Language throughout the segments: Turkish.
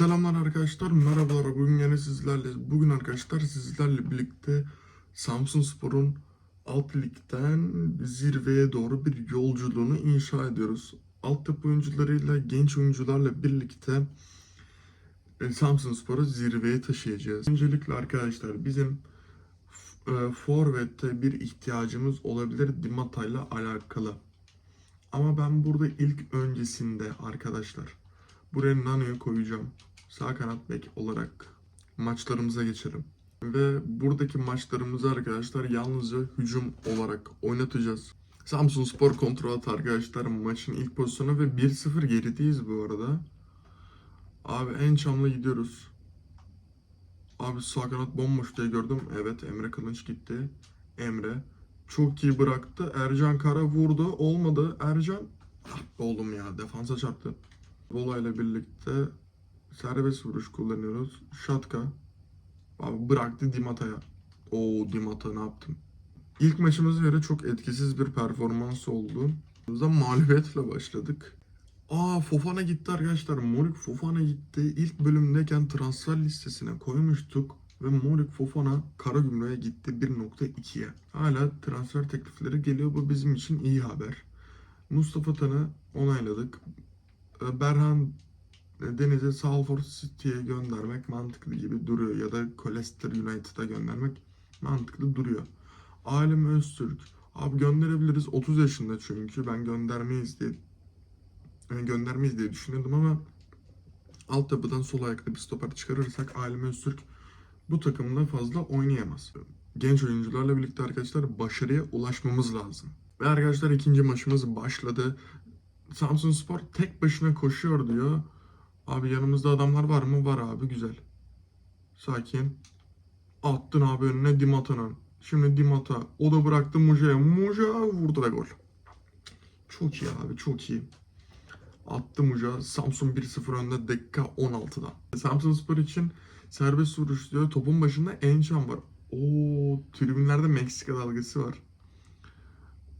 Selamlar arkadaşlar, merhabalar. Bugün yine sizlerle, bugün arkadaşlar sizlerle birlikte Samsun Spor'un alt ligden zirveye doğru bir yolculuğunu inşa ediyoruz. Altyapı oyuncularıyla, genç oyuncularla birlikte e, Samsun Spor'u zirveye taşıyacağız. Öncelikle arkadaşlar bizim e, forvette bir ihtiyacımız olabilir Dimata'yla alakalı. Ama ben burada ilk öncesinde arkadaşlar Buraya Nano'yu koyacağım. Sağ kanat bek olarak maçlarımıza geçelim. Ve buradaki maçlarımızı arkadaşlar yalnızca hücum olarak oynatacağız. Samsun Spor kontrol at arkadaşlar maçın ilk pozisyonu ve 1-0 gerideyiz bu arada. Abi en çamla gidiyoruz. Abi sağ kanat bomboş diye gördüm. Evet Emre Kılınç gitti. Emre çok iyi bıraktı. Ercan Kara vurdu. Olmadı. Ercan ah, oğlum ya defansa çarptı. Vola ile birlikte serbest vuruş kullanıyoruz. Şatka. Abi bıraktı Dimata'ya. Oo Dimata ne yaptım? İlk maçımıza göre çok etkisiz bir performans oldu. Biz de mağlubiyetle başladık. Aa Fofana gitti arkadaşlar. Morik Fofana gitti. İlk bölümdeyken transfer listesine koymuştuk. Ve Morik Fofana Karagümrük'e gitti 1.2'ye. Hala transfer teklifleri geliyor. Bu bizim için iyi haber. Mustafa Tan'ı onayladık. Berhan Deniz'i Salford City'ye göndermek mantıklı gibi duruyor ya da Colchester United'a göndermek mantıklı duruyor. Alem Öztürk abi gönderebiliriz 30 yaşında çünkü ben göndermeyiz diye yani göndermeyiz diye düşünüyordum ama altyapıdan sol ayakta bir stoper çıkarırsak Alem Öztürk bu takımda fazla oynayamaz. Genç oyuncularla birlikte arkadaşlar başarıya ulaşmamız lazım. Ve arkadaşlar ikinci maçımız başladı. Samsun Spor tek başına koşuyor diyor. Abi yanımızda adamlar var mı? Var abi güzel. Sakin. Attın abi önüne Dimata'nın. Şimdi Dimata. O da bıraktı Muja'ya. Muja vurdu ve gol. Çok iyi abi çok iyi. Attı Muja. Samsun 1-0 önde dakika 16'da. Samsun Spor için serbest vuruş diyor. Topun başında Encham var. Oo tribünlerde Meksika dalgası var.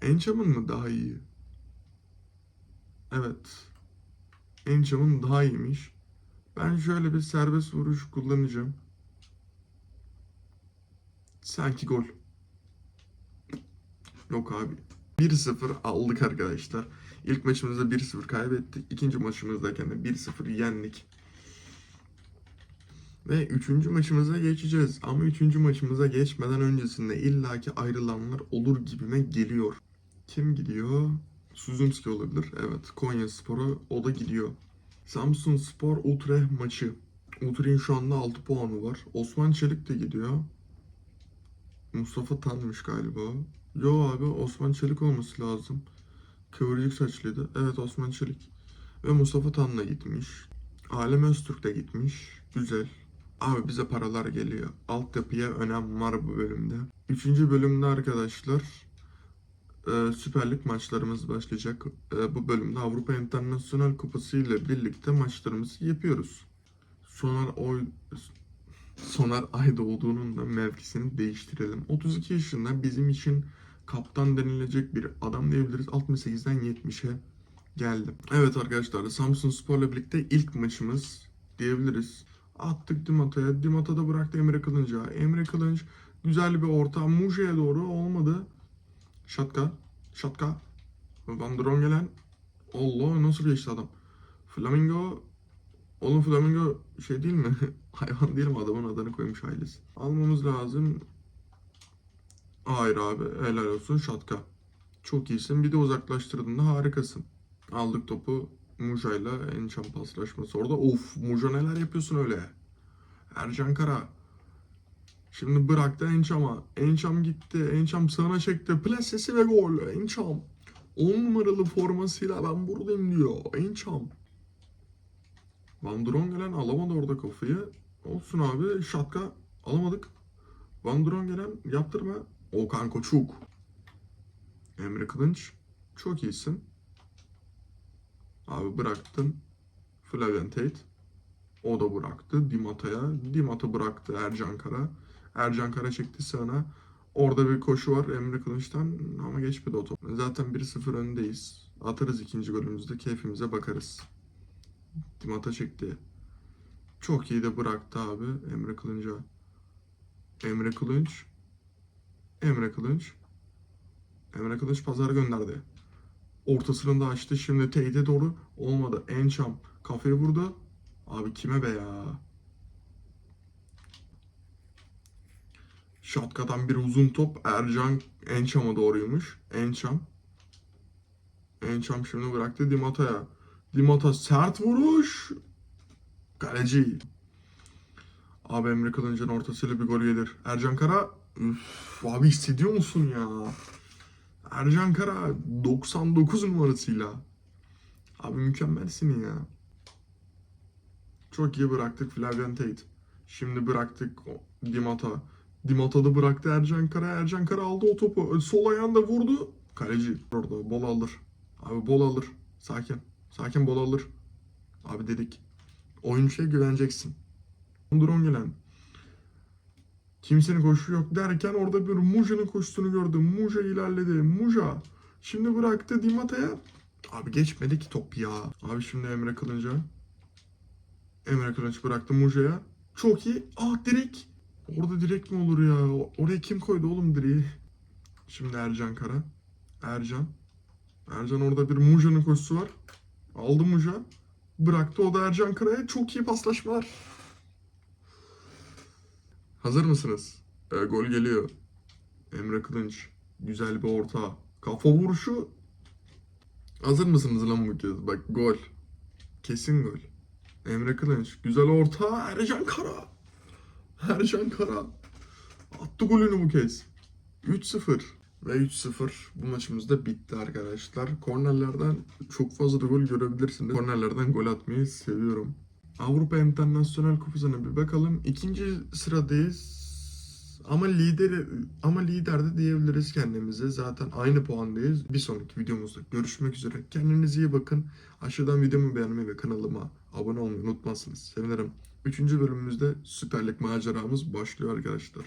Encham'ın mı daha iyi? Evet. Encham'ın daha iyiymiş. Ben şöyle bir serbest vuruş kullanacağım. Sanki gol. Yok abi. 1-0 aldık arkadaşlar. İlk maçımızda 1-0 kaybettik. İkinci maçımızdayken de 1-0 yendik. Ve üçüncü maçımıza geçeceğiz. Ama üçüncü maçımıza geçmeden öncesinde illaki ayrılanlar olur gibime geliyor. Kim gidiyor? Suzumski olabilir. Evet. Konya Spor'a o da gidiyor. Samsun Spor Utrecht maçı. Utrecht'in şu anda 6 puanı var. Osman Çelik de gidiyor. Mustafa Tan'mış galiba. Yo abi Osman Çelik olması lazım. Kıvırcık saçlıydı. Evet Osman Çelik. Ve Mustafa Tan'la gitmiş. Alem Öztürk de gitmiş. Güzel. Abi bize paralar geliyor. Altyapıya önem var bu bölümde. Üçüncü bölümde arkadaşlar e, Süper Lig maçlarımız başlayacak. E, bu bölümde Avrupa Internasyonel Kupası ile birlikte maçlarımızı yapıyoruz. Soner Oy Soner Aydoğdu'nun da mevkisini değiştirelim. 32 yaşında bizim için kaptan denilecek bir adam diyebiliriz. 68'den 70'e geldi. Evet arkadaşlar Samsun Spor'la birlikte ilk maçımız diyebiliriz. Attık Dimata'ya. Dimata da bıraktı Emre Kılınç'a. Emre Kılınç güzel bir orta. Muja'ya doğru olmadı. Şatka. Şatka. Van Drongelen. Allah nasıl geçti adam. Flamingo. Oğlum Flamingo şey değil mi? Hayvan değil mi adamın adını koymuş ailesi. Almamız lazım. Hayır abi helal olsun Şatka. Çok iyisin. Bir de uzaklaştırdığında harikasın. Aldık topu. Muja'yla Encham paslaşması orada. Of Muja neler yapıyorsun öyle. Ercan Kara. Şimdi bıraktı Encham'a. Encham gitti. Encham sağına çekti. Plasesi ve gol. Encham. 10 numaralı formasıyla ben buradayım diyor. Encham. Van Drongelen alamadı orada kafayı. Olsun abi. Şatka alamadık. Van Drongelen yaptırma. Okan Koçuk. Emre Kılınç. Çok iyisin. Abi bıraktın. Flavian Tate. O da bıraktı Dimata'ya. Dimata bıraktı Ercan Kara. Ercan Kara çekti sağına. Orada bir koşu var Emre Kılıç'tan ama geçmedi o top. Zaten 1-0 öndeyiz. Atarız ikinci golümüzde keyfimize bakarız. Dimata çekti. Çok iyi de bıraktı abi Emre Kılınç'a. Emre Kılınç. Emre Kılınç. Emre Kılınç pazar gönderdi. Ortasını da açtı. Şimdi teyide doğru olmadı. Encham kafayı vurdu. Abi kime be ya? Şatkadan bir uzun top Ercan Encham'a doğruymuş. Encham. Encham şimdi bıraktı Dimata'ya. Dimata sert vuruş. Kaleci. Abi Emre Kılınç'ın ortasıyla bir gol gelir. Ercan Kara. Üf, abi hissediyor musun ya? Ercan Kara 99 numarasıyla. Abi mükemmelsin ya. Çok iyi bıraktık Flavian Tate. Şimdi bıraktık Dimata. Dimata da bıraktı Ercan Kara. Ercan Kara aldı o topu. Sol ayağında vurdu. Kaleci orada bol alır. Abi bol alır. Sakin. Sakin bol alır. Abi dedik. Oyuncuya güveneceksin. Durum gelen. Kimsenin koşu yok derken orada bir Muja'nın koşusunu gördüm. Muja ilerledi. Muja. Şimdi bıraktı Dimata'ya. Abi geçmedi ki top ya. Abi şimdi Emre Kılınç'a. Emre Kılınç bıraktı Muja'ya. Çok iyi. Ah direk. Orada direk mi olur ya? Oraya kim koydu oğlum direği? Şimdi Ercan Kara. Ercan. Ercan orada bir Muja'nın koşusu var. Aldı Muja. Bıraktı o da Ercan Kara'ya. Çok iyi paslaşmalar. Hazır mısınız? Ee, gol geliyor. Emre Kılınç. Güzel bir orta. Kafa vuruşu. Hazır mısınız lan bu kez? Bak gol. Kesin gol. Emre Kılınç. Güzel orta. Ercan Kara. Ercan Kara. Attı golünü bu kez. 3-0. Ve 3-0 bu maçımız da bitti arkadaşlar. Kornerlerden çok fazla da gol görebilirsiniz. Kornerlerden gol atmayı seviyorum. Avrupa Internasyonel Kupası'na bir bakalım. İkinci sıradayız. Ama lider ama liderde diyebiliriz kendimize. Zaten aynı puandayız. Bir sonraki videomuzda görüşmek üzere. Kendinize iyi bakın. Aşağıdan videomu beğenmeyi ve kanalıma abone olmayı unutmazsınız. Sevinirim. Üçüncü bölümümüzde Süper Lig maceramız başlıyor arkadaşlar.